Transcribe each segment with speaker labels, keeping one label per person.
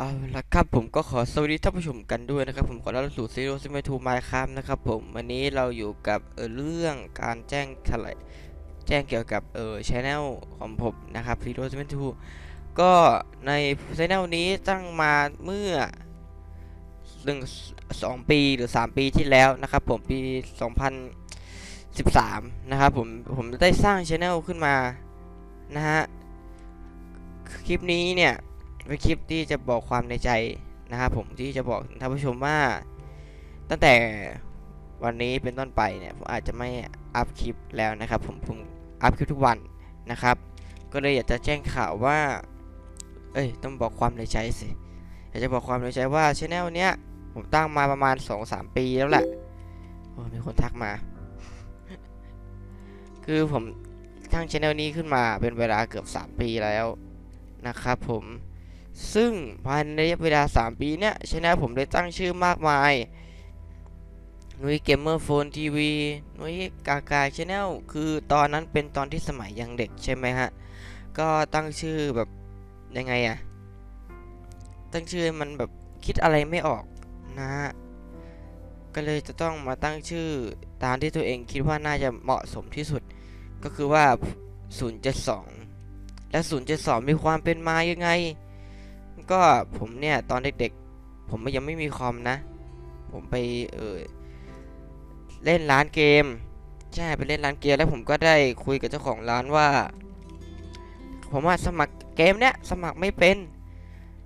Speaker 1: เอาละครับผมก็ขอสวัสดีท่านผู้ชมกันด้วยนะครับ ผมขอต้อนรับสู่ซีโร่ซิมทูไมค์ครับนะครับผมวันนี้เราอยู่กับเออเรื่องการแจ้งทลายแจ้งเกี่ยวกับเออชแนลของผมนะครับซีโร่ซิมทูก็ในชแนลนี้ตั้งมาเมื่อหนึ่งสองปีหรือ3ปีที่แล้วนะครับผมปี2013นะครับผมผมได้สร้างชแนลขึ้นมานะฮะคลิปนี้เนี่ย เป็นคลิปที่จะบอกความในใจนะครับผมที่จะบอกท่านผู้ชมว่า ตั้งแต่วันนี้เป็นต้นไปเนี่ยผมอาจจะไม่อัพคลิปแล้วนะครับ ผมผมอัพคลิปทุกวันนะครับ ก็เลยอยากจะแจ้งข่าวว่า เอ้ยต้องบอกความในใจสิอยากจะบอกความในใจว่าช anel เนี้ยผมตั้งมาประมาณ 2-3 ปีแล้วแหละโอ้มีคนทักมา คือผมตั้งช anel นี้ขึ้นมาเป็นเวลาเกือบ 3 ปีแล้วนะครับผม ซึ่งภายในระยะเวลา 3 ปีเนี่ยช anel ผมได้ตั้งชื่อมากมายนุ้ยเกมเมอร์โฟนทีวีนุ้ยกากาช anel คือตอนนั้นเป็นตอนที่สมัยยังเด็กใช่ไหมฮะ ก็ตั้งชื่อแบบยังไงอะตั้งชื่อมันแบบคิดอะไรไม่ออกนะฮะ ก็เลยจะต้องมาตั้งชื่อตามที่ตัวเองคิดว่าน่าจะเหมาะสมที่สุด ก็คือว่า 072 และ 072 มีความเป็นมายังไง ก็ผมเนี่ยตอนเด็กๆ ผมยังไม่มีคอมนะ ผมไปเออเล่นร้านเกม ใช่ไปเล่นร้านเกมแล้วผมก็ได้คุยกับเจ้าของร้านว่า ผมว่าสมัครเกมเนี้ยสมัครไม่เป็น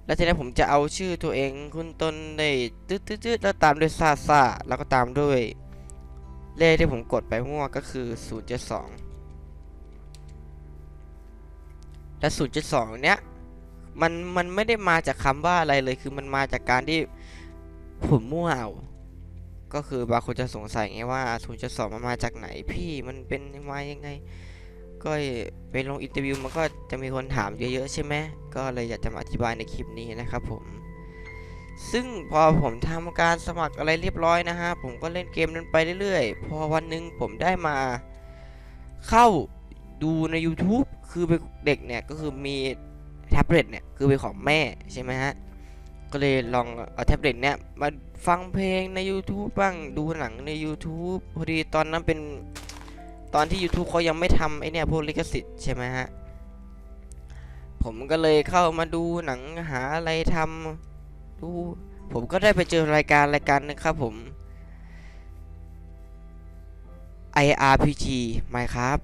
Speaker 1: แล้วทีนี้ผมจะเอาชื่อตัวเองคุณต้นได้ตืดตืดๆๆแล้วตามด้วยซาซาแล้วก็ตามด้วย เลขที่ผมกดไปมั่วก็คือ 072 และ072เนี้ย มันมันไม่ได้มาจากคำว่าอะไรเลยคือมันมาจากการที่ผมมั่วเอาก็คือบางคนจะสงสัยไงว่า0.2มันมาจากไหนพี่มันเป็นมายังไง ก็ไปลงอินเตอร์วิวมันก็จะมีคนถามเยอะๆใช่ไหมก็เลยอยากจะมาอธิบายในคลิปนี้นะครับผม ซึ่งพอผมทำการสมัครอะไรเรียบร้อยนะฮะผมก็เล่นเกมนั้นไปเรื่อยๆ พอวันหนึ่งผมได้มาเข้าดูใน YouTube คือเป็นเด็กเนี่ยก็คือมี แท็บเล็ตเนี่ยคือเป็นของแม่ใช่ไหมฮะก็เลยลองเอาแท็บเล็ตเนี่ยมาฟังเพลงใน YouTube บ้างดูหนังใน YouTube พอดีตอนนั้นเป็นตอนที่ YouTube เขายังไม่ทำไอเนี่ยพวกลิขสิทธิ์ใช่ไหมฮะผมก็เลยเข้ามาดูหนังหาอะไรทำดู ผมก็ได้ไปเจอรายการรายการนึงครับผม IRPG Minecraft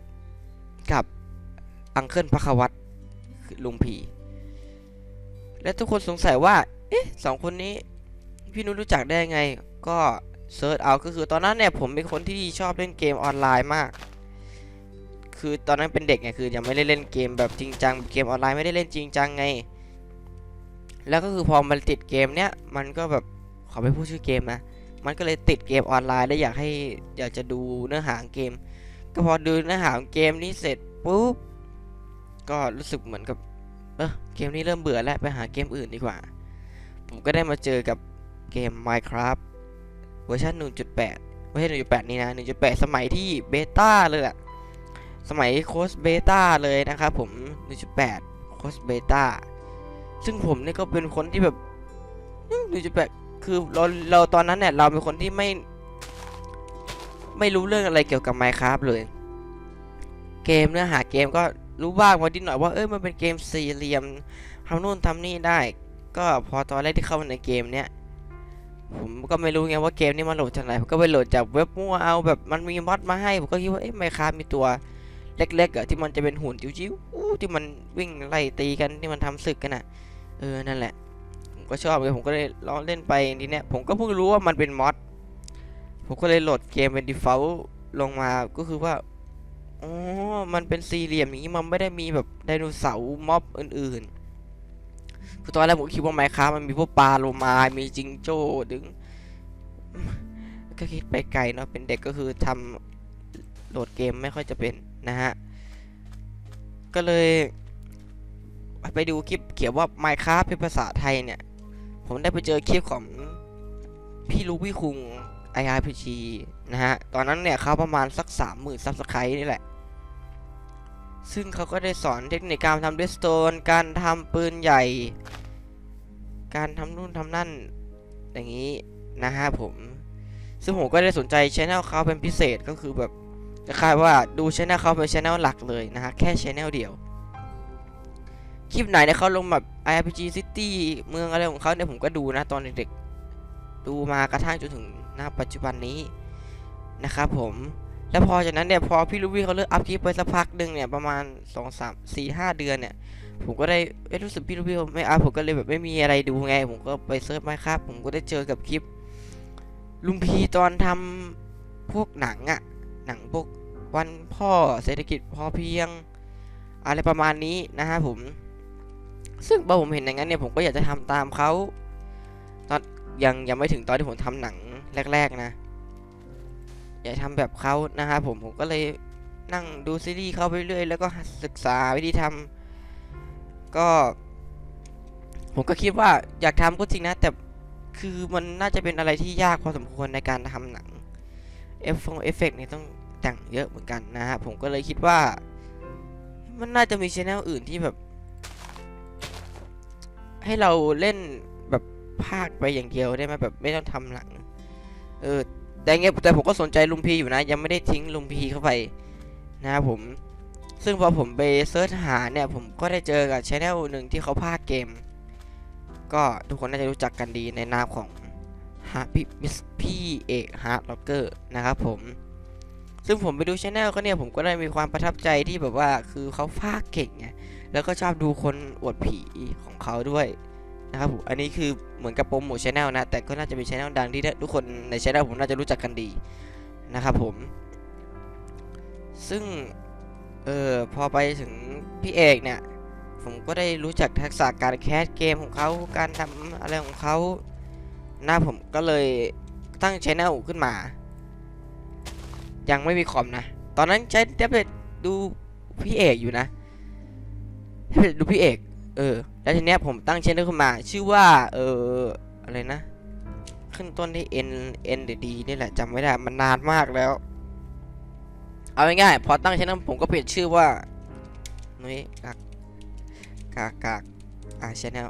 Speaker 1: กับอังเคิลพักวัตลุงพี และทุกคนสงสัยว่า เอ๊ะสองคนนี้ พี่นุ้ยรู้จักได้ไง ก็เซิร์ชเอาก็คือตอนนั้นเนี่ยผมเป็นคนที่ชอบเล่นเกมออนไลน์มาก คือตอนนั้นเป็นเด็กไงคือยังไม่ได้เล่นเกมแบบจริงจังเกมออนไลน์ไม่ได้เล่นจริงจังไง แล้วก็คือพอมันติดเกมเนี้ยมันก็แบบขอไม่พูดชื่อเกมนะมันก็เลยติดเกมออนไลน์แล้วอยากให้อยากจะดูเนื้อหาเกม ก็พอดูเนื้อหาของเกมนี้เสร็จปุ๊บก็รู้สึกเหมือนกับ เออเกมนี้เริ่มเบื่อแล้วไปหาเกมอื่นดีกว่า ผมก็ได้มาเจอกับเกม Minecraft เวอร์ชัน1.8ไม่ใช่1.8 นี่นะ 1.8 สมัยที่เบต้าเลยอะสมัยโค้ชเบต้าเลยนะครับผม 1.8 โค้ชเบต้า ซึ่งผมนี่ก็เป็นคนที่แบบ 1.8 คือเราเราตอนนั้นเนี่ย เราเป็นคนที่ไม่ ไม่รู้เรื่องอะไรเกี่ยวกับ Minecraft เลย เกมเนื้อหาเกมก็ รู้บ้างมาดิดหน่อยว่าเอ้ยมันเป็นเกมสี่เหลี่ยมทำนู่นทำนี่ได้ ก็พอตอนแรกที่เข้ามาในเกมเนี้ยผมก็ไม่รู้ไงว่าเกมนี้มันโหลดจากไหนผมก็ไปโหลดจากเว็บมั่วเอาแบบมันมีมอดมาให้ผมก็คิดว่าเอ๊ะไมค้ามีตัวเล็กๆอะที่มันจะเป็นหุ่นจิ๋วๆที่มันวิ่งไล่ตีกันที่มันทำศึกกันอะเออนั่นแหละผมก็ชอบเลยผมก็เลยลองเล่นไปทีเนี้ยผมก็เพิ่งรู้ว่ามันเป็นมอดผมก็เลยโหลดเกมเป็น default ลงมาก็คือว่า อ๋อ มันเป็นสี่เหลี่ยมอย่างนี้มันไม่ได้มีแบบไดโนเสาร์ม็อบอื่นๆคือตอนแรกผมคิดว่าไมค้ามันมีพวกปลาโลมา มีจิงโจ้ดึง ก็คิดไปไกลเนาะ เป็นเด็กก็คือทำโหลดเกมไม่ค่อยจะเป็นนะฮะ ก็เลยไปดูคลิปเขียนว่า Minecraft เป็นภาษาไทยเนี่ย ผมได้ไปเจอคลิปของพี่ลูกพี่คุง IRPG นะฮะ ตอนนั้นเนี่ยเขาประมาณสัก 30,000ซับสไครต์นี่แหละ ซึ่งเขาก็ได้สอนเทคนิคการทำเดสโตน การทำปืนใหญ่ การทำนู่นทำนั่น อย่างนี้นะฮะผม ซึ่งผมก็ได้สนใจช anel เขาเป็นพิเศษก็คือแบบคล้ายว่าดูช anel เขาเป็นช anel หลักเลยนะฮะ แค่ช anel เดียว คลิปไหนเนี่ยเขาลงแบบ IRPG City เมืองอะไรของเขาเนี่ยผมก็ดูนะตอนเด็กๆ ดูมากระทั่งจนถึง ณปัจจุบันนี้นะครับผมแล้วพอจากนั้นเนี่ยพอพี่ลูวี่เขาเลิกอัพคลิปไปสักพักหนึ่งเนี่ยประมาณ2 3 4 5เดือนเนี่ยผมก็ได้รู้สึกพี่ลูวี่ไม่อัพผมก็เลยแบบไม่มีอะไรดูไง ผมก็ไปเซิร์ชมครับผมก็ได้เจอกับคลิป ลุงพีตอนทำพวกหนังอะหนังพวกวันพ่อเศรษฐกิจพอเพียง อะไรประมาณนี้นะฮะผม ซึ่งพอผมเห็นอย่างนั้นเนี่ยผมก็อยากจะทำตามเขาตอนยังยังไม่ถึงตอนที่ผมทำหนัง แรก ๆ นะ อย่าทำแบบเขานะฮะผมผมก็เลยนั่งดูซีรีส์เขาไปเรื่อยแล้วก็ศึกษาวิธีทำก็ ผมก็คิดว่าอยากทำก็จริงนะ แต่คือมันน่าจะเป็นอะไรที่ยากพอสมควรในการทำหนังเอฟเอฟเฟกต์เนี่ยต้องแต่งเยอะเหมือนกันนะฮะผมก็เลยคิดว่า มันน่าจะมีชแนลอื่นที่แบบ ให้เราเล่นแบบภาคไปอย่างเดียวได้ไหมแบบไม่ต้องทำหนัง เออแต่เงี้ยแต่ผมก็สนใจลุงพีอยู่นะ ยังไม่ได้ทิ้งลุงพีเข้าไปนะครับผม ซึ่งพอผมไปเซิร์ชหาเนี่ย ผมก็ได้เจอกับชแนลหนึ่งที่เขาพากเกม ก็ทุกคนน่าจะรู้จักกันดีในนามของฮาพี่มิสพี่เอกฮาร์ดล็อกเกอร์นะครับผม ซึ่งผมไปดูชแนลเขาเนี่ยผมก็ได้มีความประทับใจที่แบบว่าคือเขาพากเก่งไงแล้วก็ชอบดูคนอวดผีของเขาด้วย นะครับผมอันนี้คือเหมือนกับโปรโมทชแนลนะ แต่ก็น่าจะเป็นชแนลดังที่ทุกคนในชแนลผมน่าจะรู้จักกันดีนะครับผม ซึ่ง เออพอไปถึงพี่เอกเนี่ย ผมก็ได้รู้จักทักษะการแคสเกมของเขาการทำอะไรของเขาหนะผมก็เลยตั้งชแนลขึ้นมา ยังไม่มีคอมนะ ตอนนั้นใช้แท็บเล็ตดูพี่เอกอยู่นะให้ไปดูพี่เอก เออ แล้วทีเนี้ยผมตั้งช anel ขึ้นมา ชื่อว่าเอออะไรนะ ขึ้นต้นที่ n n หรือ d นี่แหละจำไม่ได้มันนานมากแล้ว เอาง่ายๆพอตั้งช anel ผมก็เปลี่ยนชื่อว่านุ้ยกากกากกากอ่าช anel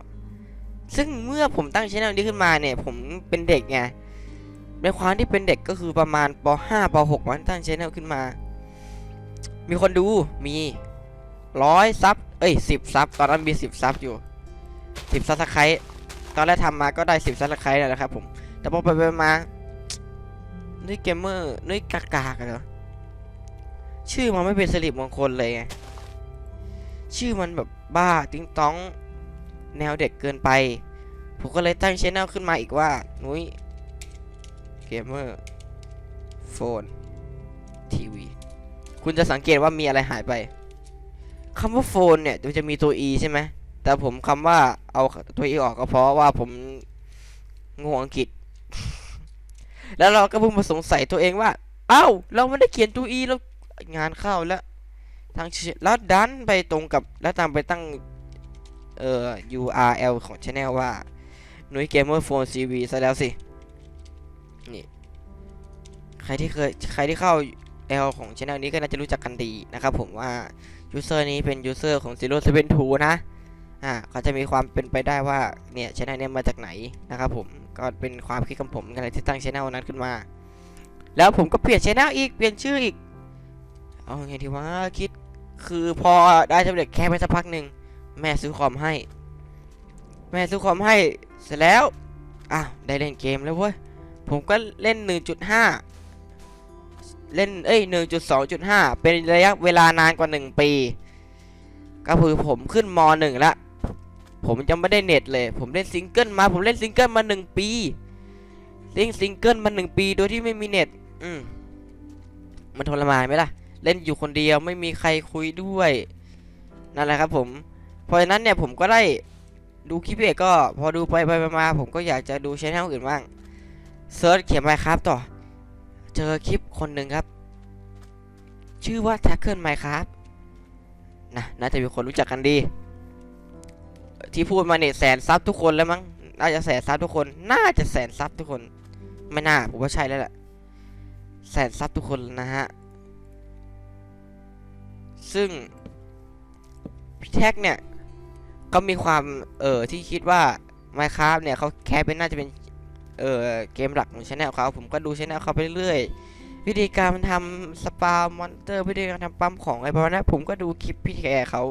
Speaker 1: ซึ่งเมื่อผมตั้งช anel นี้ขึ้นมาเนี่ย ผมเป็นเด็กไงในความที่เป็นเด็กก็คือประมาณป .5 ป .6 วันตั้งช anel ขึ้นมา มีคนดูมีร้อยซับ เอ้ยสิบซับ ตอนนั้นมีสิบซับอยู่ สิบซับสไครต์ตอนแรกทำมาก็ได้สิบซับสไครต์แล้วนะครับผม แต่พอไปไปมานุ้ยเกมเมอร์นุ้ยกากากอะเหรอชื่อมันไม่เป็นสิริมงคลเลยไงชื่อมันแบบบ้าติ้งต้องแนวเด็กเกินไป ผมก็เลยตั้งช anel ขึ้นมาอีกว่านุ้ยเกมเมอร์โฟนทีวีคุณจะสังเกตว่ามีอะไรหายไปคำว่าโฟนเนี่ยมันจะมีตัว e ใช่ไหม แต่ผมคำว่าเอาตัว e ออกก็เพราะว่าผมงงอังกฤษ แล้วเราก็เพิ่งมาสงสัยตัวเองว่า เอ้า เราไม่ได้เขียนตัว e แล้วงานเข้าแล้ว ทางแล้วดันไปตรงกับแล้วตามไปตั้งเอ่อ URL ของ channel ว่าหนุ้ยเกมเมอร์โฟน CV ซะแล้วสิ นี่ ใครที่เคยใครที่เข้า L ของ channel นี้ก็น่าจะรู้จักกันดีนะครับผมว่ายูเซอร์นี้เป็นยูเซอร์ของ Zero Seven Two นะ อ่าเขาจะมีความเป็นไปได้ว่าเนี่ยช anel เนี่ยมาจากไหนนะครับผมก็เป็นความคิดของผมกันเลยที่ตั้งช anel นั้นขึ้นมา แล้วผมก็เปลี่ยนช anel อีกเปลี่ยนชื่ออีกเอาไงดีวะคิดคือพอได้สำเร็จแค่ไปสักพักหนึ่งแม่ซื้อคอมให้ แม่ซื้อคอมให้เสร็จแล้วอ้าวได้เล่นเกมแล้วเว้ยผมก็เล่น 1.5 เล่นเอ้ย 1.2.5 เป็นระยะเวลานานกว่า 1 ปี ก็คือผมขึ้นม .1 ละ ผมยังไม่ได้เน็ตเลย ผมเล่นซิงเกิลมา ผมเล่นซิงเกิลมา1ปีเล่นซิงเกิลมา1ปีโดยที่ไม่มีเน็ต อืมมันทรมานไหมล่ะ เล่นอยู่คนเดียวไม่มีใครคุยด้วย นั่นแหละครับ ผม เพราะฉะนั้นเนี่ยผมก็ได้ดูคลิปเอกก็พอดูไปไปมา ผมก็อยากจะดูชแนลอื่นบ้างเซิร์ชเขียนไมครับต่อ เจอคลิปคนหนึ่งครับ ชื่อว่า Tackle Minecraft นะน่าจะมีคนรู้จักกันดี ที่พูดมาเนี่ยแสนซับทุกคนแล้วมั้งน่าจะแสนซับทุกคน น่าจะแสนซับทุกคน ไม่น่าผมว่าใช่แล้วแหละแสนซับทุกคนนะฮะซึ่งพี่แท็กเนี่ยก็มีความเออที่คิดว่า Minecraft เนี่ยเขาแคสเป็นน่าจะเป็นเออเกมหลักของช anel เขาผมก็ดูช anel เขาไปเรื่อยวิธีการทำสปามอนเตอร์วิธีการทำปั๊มของอะไรประมาณนั้นผมก็ดูคลิปพี่แกเขา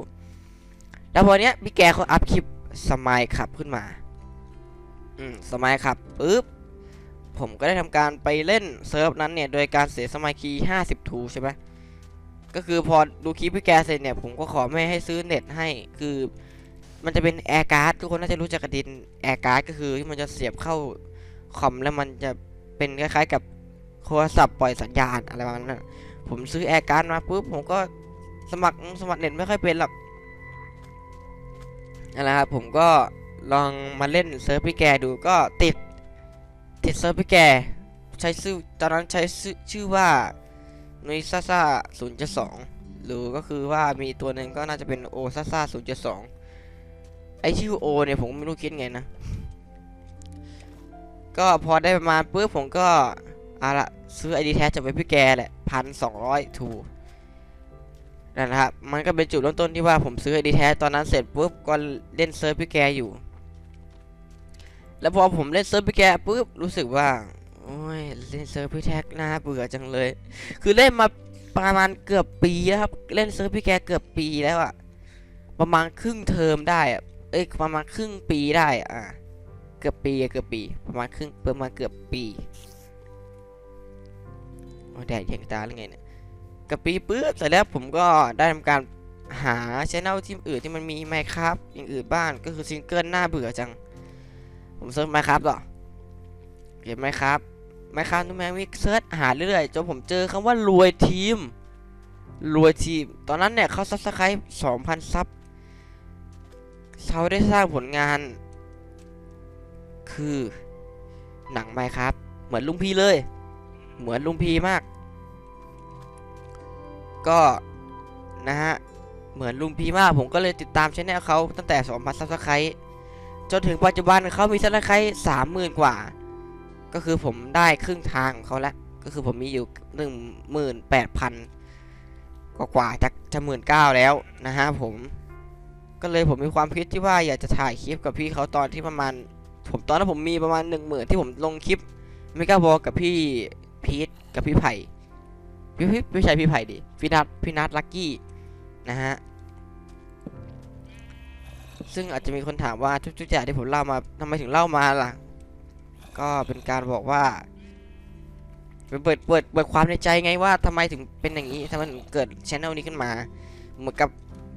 Speaker 1: แล้วพอเนี้ยพี่แกเขาอัพคลิปสมายขับขึ้นมา อืมสมายขับปุ๊บ ผมก็ได้ทำการไปเล่นเซิร์ฟนั้นเนี่ย โดยการเสียสมายคีย์50ทูใช่ไหมก็คือพอดูคลิปพี่แกเสร็จเนี่ย ผมก็ขอไม่ให้ซื้อเน็ตให้ คือมันจะเป็นแอร์การ์ดทุกคนน่าจะรู้จักกระดินแอร์การ์ดก็คือที่มันจะเสียบเข้าคอมแล้วมันจะเป็นคล้ายๆกับโทรศัพท์ปล่อยสัญญาณอะไรประมาณนั้นผมซื้อแอร์การ์ดมาปุ๊บผมก็สมัครสมัครเน็ตไม่ค่อยเป็นหรอก นั่นแหละครับ ผมก็ลองมาเล่นเซิร์ฟพี่แกดูก็ติดติดเซิร์ฟพี่แกใช้ชื่อตอนนั้นใช้ชื่อว่านุยซ่าซ่าศูนย์จุดสองหรือก็คือว่ามีตัวหนึ่งก็น่าจะเป็นโอซ่าซ่าศูนย์จุดสองไอชื่อโอเนี่ยผมไม่รู้คิดไงนะ ก็พอได้ประมาณปุ๊บผมก็อาละซื้อไอดีแท้จากเว็บพี่แกแหละพันสองร้อยทู นั่นแหละครับ มันก็เป็นจุดเริ่มต้นที่ว่าผมซื้อไอดีแท้ตอนนั้นเสร็จปุ๊บก็เล่นเซิร์ฟพี่แกอยู่ แล้วพอผมเล่นเซิร์ฟพี่แกปุ๊บรู้สึกว่าโอ้ยเล่นเซิร์ฟพี่แท็กน่าเบื่อจังเลย คือเล่นมาประมาณเกือบปีแล้วครับ เล่นเซิร์ฟพี่แกเกือบปีแล้วอะประมาณครึ่งเทอมได้อะเอ้ยประมาณครึ่งปีได้อะอะเกือบปีเกือบปี ประมาณครึ่งประมาณเกือบปีโอ้แดดแยงตาหรือไงเนี่ย กือบปีปุ๊บเสร็จแล้วผมก็ได้ทำการหาชแนลที่อื่นที่มันมีไมครับอย่างอื่นบ้างก็คือซิงเกิลน่าเบื่อจัง ผมเซิร์ชไมครับหรอเห็นไหมครับไมครับทุกแมงวิเซิร์ชหาเรื่อยๆจนผมเจอคำว่ารวยทีมรวยทีม ตอนนั้นเนี่ยเขาซับสไครต์สองพันซับเขาได้สร้างผลงาน คือหนังไมค์ครับเหมือนลุงพีเลย เหมือนลุงพีมาก ก็นะฮะ เหมือนลุงพีมากผมก็เลยติดตามชแนลเขาตั้งแต่ 2,000ซับสไครต์จนถึงปัจจุบันเขามีซับสไครต์สามหมื่นกว่า ก็คือผมได้ครึ่งทางของเขาแล้วก็คือผมมีอยู่หนึ่งหมื่นแปดพันกว่ากว่าจะจะหมื่นเก้าแล้วนะฮะผม ก็เลยผมมีความคิดที่ว่าอยากจะถ่ายคลิปกับพี่เขาตอนที่ประมาณ ผมตอนนั้นผมมีประมาณหนึ่งหมื่นที่ผมลงคลิปไม่กล้าบอกกับพี่พีทกับพี่ไผ่ พี่พี่ไม่ใช่พี่ไผ่ดิพี่นัทพี่นัทลักกี้นะฮะซึ่งอาจจะมีคนถามว่าทุกๆอย่างที่ผมเล่ามาทำไมถึงเล่ามาล่ะ ก็เป็นการบอกว่าเป็นเปิดเปิดเปิดความในใจไงว่าทำไมถึงเป็นอย่างนี้ทำไมถึงเกิดชแนลนี้ขึ้นมา เหมือนกับ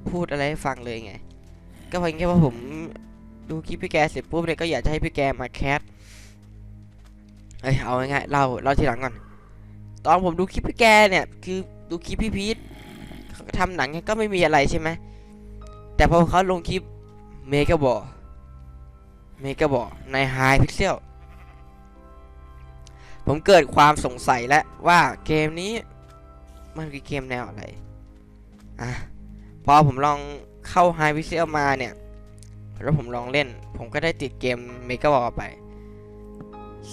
Speaker 1: พูดอะไรให้ฟังเลยไง ก็เพียงแค่ว่าผมดูคลิปพี่แกเสร็จปุ๊บเนี่ยก็อยากจะให้พี่แกมาแคสเอ้ยเอาง่ายๆเล่าเล่าทีหลังก่อน ตอนผมดูคลิปพี่แกเนี่ย คือดูคลิปพี่พีทเขาทำหนังก็ไม่มีอะไรใช่ไหมแต่พอเขาลงคลิปเมกะบอเมกะบอในไฮพิกเซลผมเกิดความสงสัยแล้วว่าเกมนี้มันคือเกมแนวอะไรอะพอผมลองเข้าไฮพิกเซลมาเนี่ย แล้วผมลองเล่น ผมก็ได้ติดเกมเมกะบอไป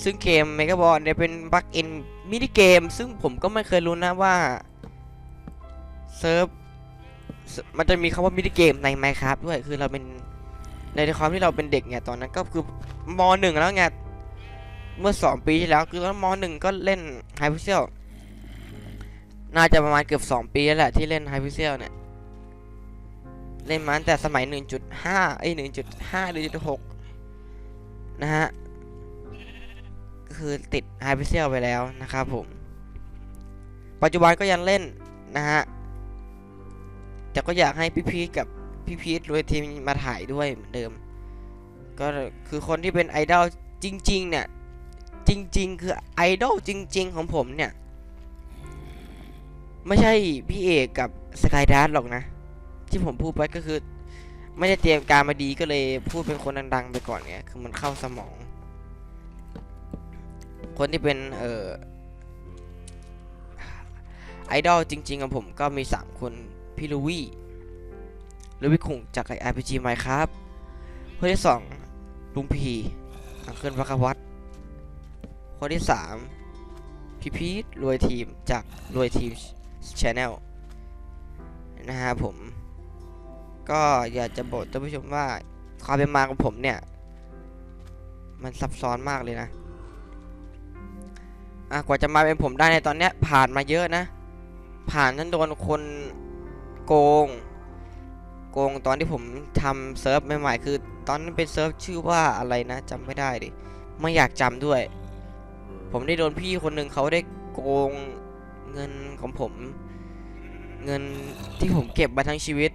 Speaker 1: ซึ่งเกมเมกะบอลเนี่ยเป็นบั๊กอินมินิเกม ซึ่งผมก็ไม่เคยรู้นะว่าเซิร์ฟมันจะมีคำว่ามินิเกมใน Minecraft ด้วย คือเราเป็นในความที่เราเป็นเด็กเนี่ยตอนนั้นก็คือมหนึ่งแล้วไงเมื่อสองปีที่แล้ว คือตอนมหนึ่งก็เล่นไฮพิเซลน่าจะประมาณเกือบสองปีแล้วแหละที่เล่นไฮพิเซลเนี่ย เล่นมาตั้งแต่สมัย 1.5 เอ้ย 1.5 หรือ 1.6 นะฮะ คือติดไฮพิเซลไปแล้วนะครับผม ปัจจุบันก็ยังเล่นนะฮะ แต่ก็อยากให้พี่พีทกับพี่พีทรวยทีมมาถ่ายด้วยเหมือนเดิม ก็คือคนที่เป็นไอดอลจริง ๆ เนี่ย จริง ๆ คือไอดอลจริง ๆ ของผมเนี่ย ไม่ใช่พี่เอกกับสกายดาร์หรอกนะ ที่ผมพูดไปก็คือ ไม่ได้เตรียมการมาดีก็เลยพูดเป็นคนดัง ๆ ไปก่อนเนี่ย คือมันเข้าสมอง คนที่เป็นเอ่อไอดอลจริงๆของผมก็มี 3 คนพี่ลูวี่ลูวี่คุงจากไอ RPG ไมครับคนที่ 2 ลุงพีอังเคิลพักวัตคนที่ 3 พี่พีทรวยทีมจากรวยทีมชาแนลนะฮะผม ก็อยากจะบอกท่านผู้ชมว่าความเป็นมาของผมเนี่ย มันซับซ้อนมากเลยนะ อะกว่าจะมาเป็นผมได้ในตอนเนี้ยผ่านมาเยอะนะ ผ่านนั้นโดนคนโกง โกงตอนที่ผมทำเซิร์ฟใหม่ๆคือ ตอนนั้นเป็นเซิร์ฟชื่อว่าอะไรนะจำไม่ได้ดิไม่อยากจำด้วย ผมได้โดนพี่คนหนึ่งเขาได้โกงเงินของผม เงินที่ผมเก็บมาทั้งชีวิต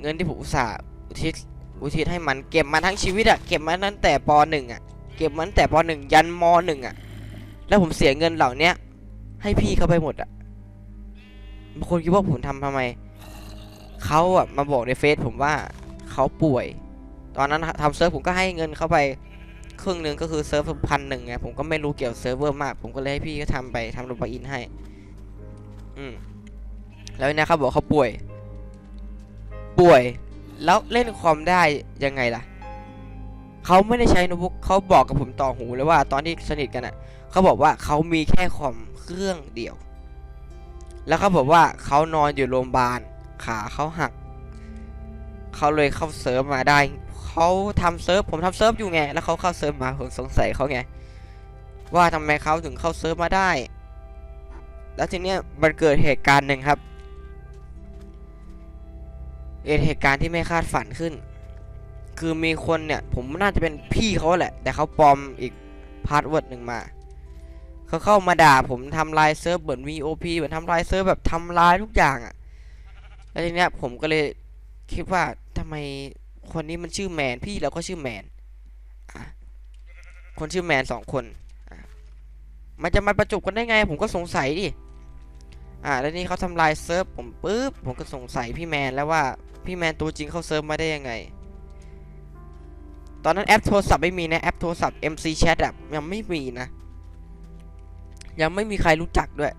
Speaker 1: เงินที่ผมอุตส่าห์อุทิศอุทิศให้มันเก็บมาทั้งชีวิตอะเก็บมาตั้งแต่ปหนึ่งอะ เก็บมาตั้งแต่ปหนึ่งยันมหนึ่งอะแล้วผมเสียเงินเหล่าเนี้ยให้พี่เขาไปหมดอะบางคนคิดว่าผมทำทำไม เขาอะมาบอกในเฟซผมว่าเขาป่วย ตอนนั้นทำเซิร์ฟผมก็ให้เงินเขาไปครึ่งหนึ่งก็คือเซิร์ฟพันหนึ่งไงผมก็ไม่รู้เกี่ยวกับเซิร์ฟเวอร์มาก ผมก็เลยให้พี่ก็ทำไปทำลงไปอินให้ อืมแล้วเนี่ยเขาบอกเขาป่วย ป่วย แล้วเล่นคอมได้ยังไงล่ะ เขาไม่ได้ใช้โน้ตบุ๊กเขาบอกกับผมต่อหูเลยว่าตอนที่สนิทกันอะเขาบอกว่าเขามีแค่คอมเครื่องเดียว แล้วเขาบอกว่าเขานอนอยู่โรงพยาบาลขาเขาหักเขาเลยเข้าเซิร์ฟมาได้เขาทำเซิร์ฟผมทำเซิร์ฟอยู่ไง แล้วเขาเข้าเซิร์ฟมาผมสงสัยเขาไงว่าทำไมเขาถึงเข้าเซิร์ฟมาได้ แล้วทีเนี้ยมันเกิดเหตุการณ์หนึ่งครับเกิดเหตุการณ์ที่ไม่คาดฝันขึ้น คือมีคนเนี่ยผมน่าจะเป็นพี่เขาแหละ แต่เขาปลอมอีกพาสเวิร์ดหนึ่งมาเขาเข้ามาด่าผมทำลายเซิร์ฟเหมือน VOP เหมือนทำลายเซิร์ฟแบบทำลายทุกอย่างอะ่ะแล้วทีเนี้ยผมก็เลยคิดว่าทำไมคนนี้มันชื่อแมนพี่เราก็ชื่อแมนคนชื่อแมนสองคนมันจะมาประจบกันได้ไง ผมก็สงสัยดิอ่าแล้วนี่เขาทำลายเซิร์ฟผมปุ๊บผมก็สงสัยพี่แมนแล้วว่าพี่แมนตัวจริงเข้าเซิร์ฟมาได้ยังไง ตอนนั้นแอปโทรศัพท์ไม่มีนะแอปโทรศัพท์ MC Chat อะยังไม่มีนะ ยังไม่มีใครรู้จักด้วย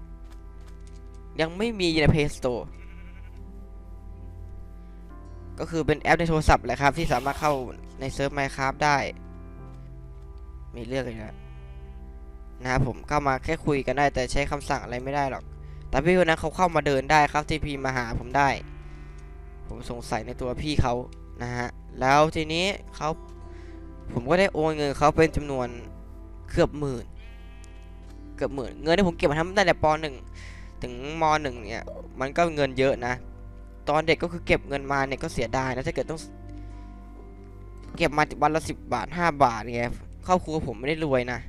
Speaker 1: ยังไม่มีใน Play Store ก็คือเป็นแอปในโทรศัพท์แหละครับ ที่สามารถเข้าในเซิร์ฟ Minecraft ได้ มีเรื่องอะไรนะนะครับผมเข้ามาแค่คุยกันได้แต่ใช้คำสั่งอะไรไม่ได้หรอก แต่พี่คนนั้นเขาเข้ามาเดินได้ครับที่พีมาหาผมได้ ผมสงสัยในตัวพี่เขานะฮะแล้วทีนี้เขา ผมก็ได้โอนเงินเขาเป็นจำนวนเกือบหมื่น เกือบหมื่น เงินที่ผมเก็บมาทำตั้งแต่ปหนึ่งถึงมหนึ่งเนี่ย มันก็เงินเยอะนะ ตอนเด็กก็คือเก็บเงินมาเนี่ยก็เสียดายนะถ้าเกิดต้อง เก็บมาวันละสิบบาทห้าบาทเนี่ยครอบครัวผมไม่ได้รวยนะ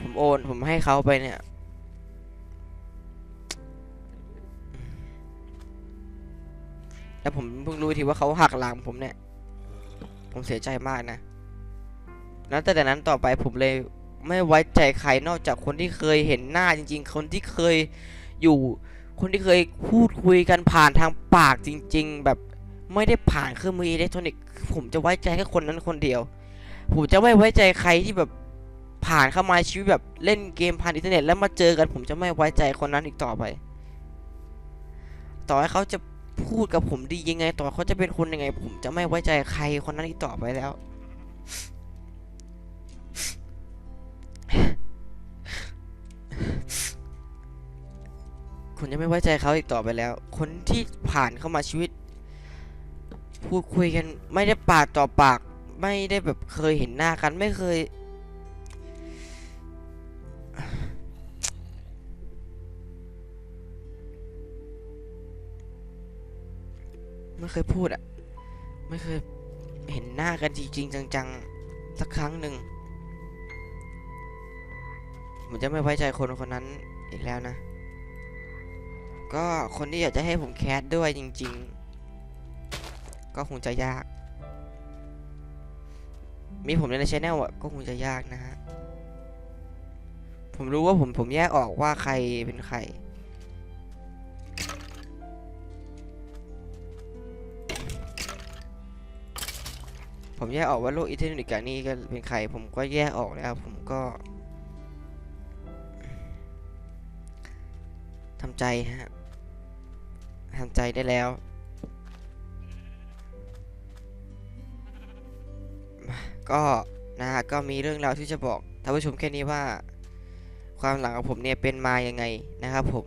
Speaker 1: ผมโอนผมให้เขาไปเนี่ยแล้วผมเพิ่งรู้ทีว่าเขาหักหลังผมเนี่ย ผมเสียใจมากนะแล้วแต่แต่นั้นต่อไปผมเลยไม่ไว้ใจใครนอกจากคนที่เคยเห็นหน้าจริง ๆ คนที่เคยอยู่ คนที่เคยพูดคุยกันผ่านทางปากจริง ๆ แบบไม่ได้ผ่านเครื่องมืออิเล็กทรอนิกส์ผมจะไว้ใจแค่คนนั้นคนเดียว ผมจะไม่ไว้ใจใครที่แบบผ่านเข้ามาในชีวิตแบบเล่นเกมผ่านอินเทอร์เน็ตแล้วมาเจอกัน ผมจะไม่ไว้ใจคนนั้นอีกต่อไป ต่อให้เขาจะ พูดกับผมดียังไง ต่อเขาจะเป็นคนยังไง ผมจะไม่ไว้ใจใครคนนั้นอีกต่อไปแล้ว คุณจะไม่ไว้ใจเขาอีกต่อไปแล้ว คนที่ผ่านเข้ามาชีวิต พูดคุยกัน ไม่ได้ปากต่อปาก ไม่ได้แบบเคยเห็นหน้ากันไม่เคย ไม่เคยพูดอะไม่เคยเห็นหน้ากันจริง ๆ จังๆ สักครั้งหนึ่งผมจะไม่ไว้ใจคนคนนั้นอีกแล้วนะ ก็คนที่อยากจะให้ผมแคสด้วยจริง ๆ ก็คงจะยาก มีผมในชแนลอะก็คงจะยากนะฮะ ผมรู้ว่าผมผมแยกออกว่าใครเป็นใคร ผมแยกออกว่าโลกอินเทอร์เน็ตกับนี่ก็เป็นใคร ผมก็แยกออกแล้วผมก็ทำใจฮะทำใจได้แล้ว ก็นะฮะก็มีเรื่องราวที่จะบอกท่านผู้ชมแค่นี้ว่า ความหลังของผมเนี่ยเป็นมายังไงนะครับผม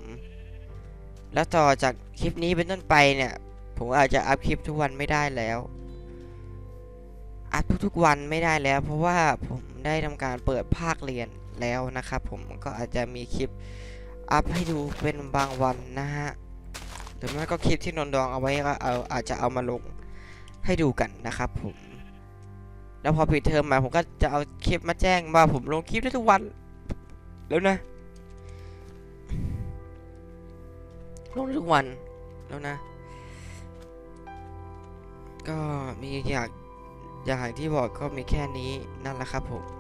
Speaker 1: แล้วต่อจากคลิปนี้เป็นต้นไปเนี่ย ผมอาจจะอัพคลิปทุกวันไม่ได้แล้ว อัพทุกๆวันไม่ได้แล้ว เพราะว่าผมได้ทำการเปิดภาคเรียนแล้วนะครับ ผมก็อาจจะมีคลิปอัพให้ดูเป็นบางวันนะฮะหรือไม่ก็คลิปที่นนดองเอาไว้ก็เอาอาจจะเอามาลงให้ดูกันนะครับผมแล้วพอปิดเทอมมาผมก็จะเอาคลิปมาแจ้งว่าผมลงคลิปได้ทุกวันแล้วนะลงทุกวันแล้วนะ ก็มีอยาก อย่างที่บอกก็มีแค่นี้นั่นแหละครับผม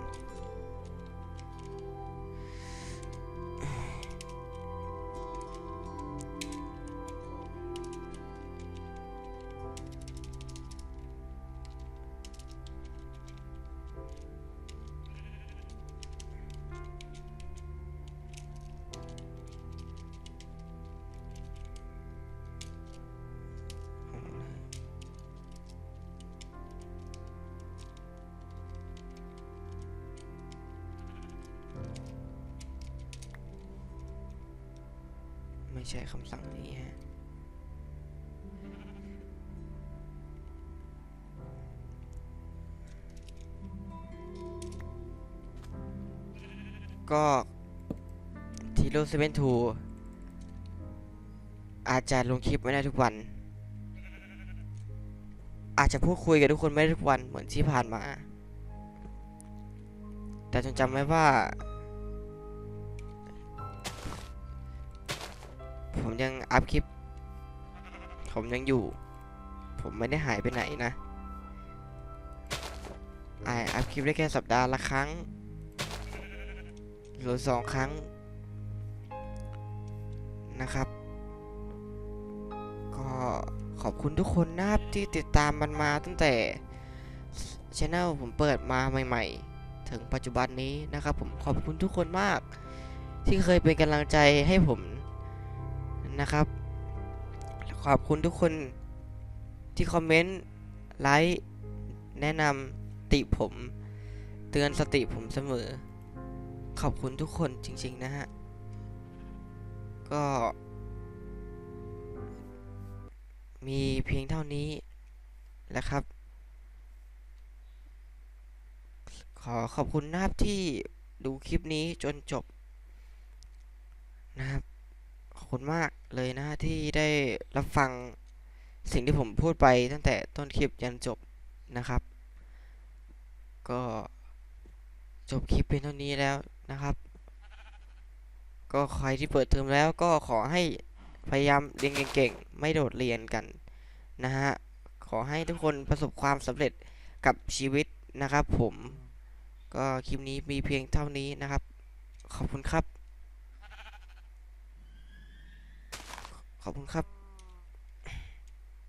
Speaker 1: ใช่คำสั่งนี้ฮะก็ทีโร่เซเว่นทูอาจจะลงคลิปไม่ได้ทุกวัน อาจจะพูดคุยกับทุกคนไม่ได้ทุกวันเหมือนที่ผ่านมา แต่จงจำไว้ว่า ยังอัพคลิป ผมยังอยู่ ผมไม่ได้หายไปไหนนะไออัพคลิปได้แค่สัปดาห์ละครั้ง หรือสองครั้ง นะครับ ก็ขอบคุณทุกคนนะครับที่ติดตามมันมาตั้งแต่ช anel ผมเปิดมาใหม่ ๆ ถึงปัจจุบันนี้นะครับ ผมขอบคุณทุกคนมาก ที่เคยเป็นกำลังใจให้ผม นะครับ ขอบคุณทุกคนที่คอมเมนต์ ไลค์ แนะนำติผม เตือนสติผมเสมอ ขอบคุณทุกคนจริง ๆ นะฮะ ก็ มีเพียงเท่านี้แหละครับ ขอขอบคุณนะครับที่ดูคลิปนี้จนจบนะครับขอบ คุณมากเลยนะที่ได้รับฟังสิ่งที่ผมพูดไปตั้งแต่ต้นคลิปยันจบนะครับ ก็จบคลิปเป็นเท่านี้แล้วนะครับ ก็ใครที่เปิดเทอมแล้วก็ขอให้พยายามเรียนเก่งๆ ไม่โดดเรียนกันนะฮะ ขอให้ทุกคนประสบความสำเร็จกับชีวิตนะครับผม ก็คลิปนี้มีเพียงเท่านี้นะครับ ขอบคุณครับ ขอบคุณครับ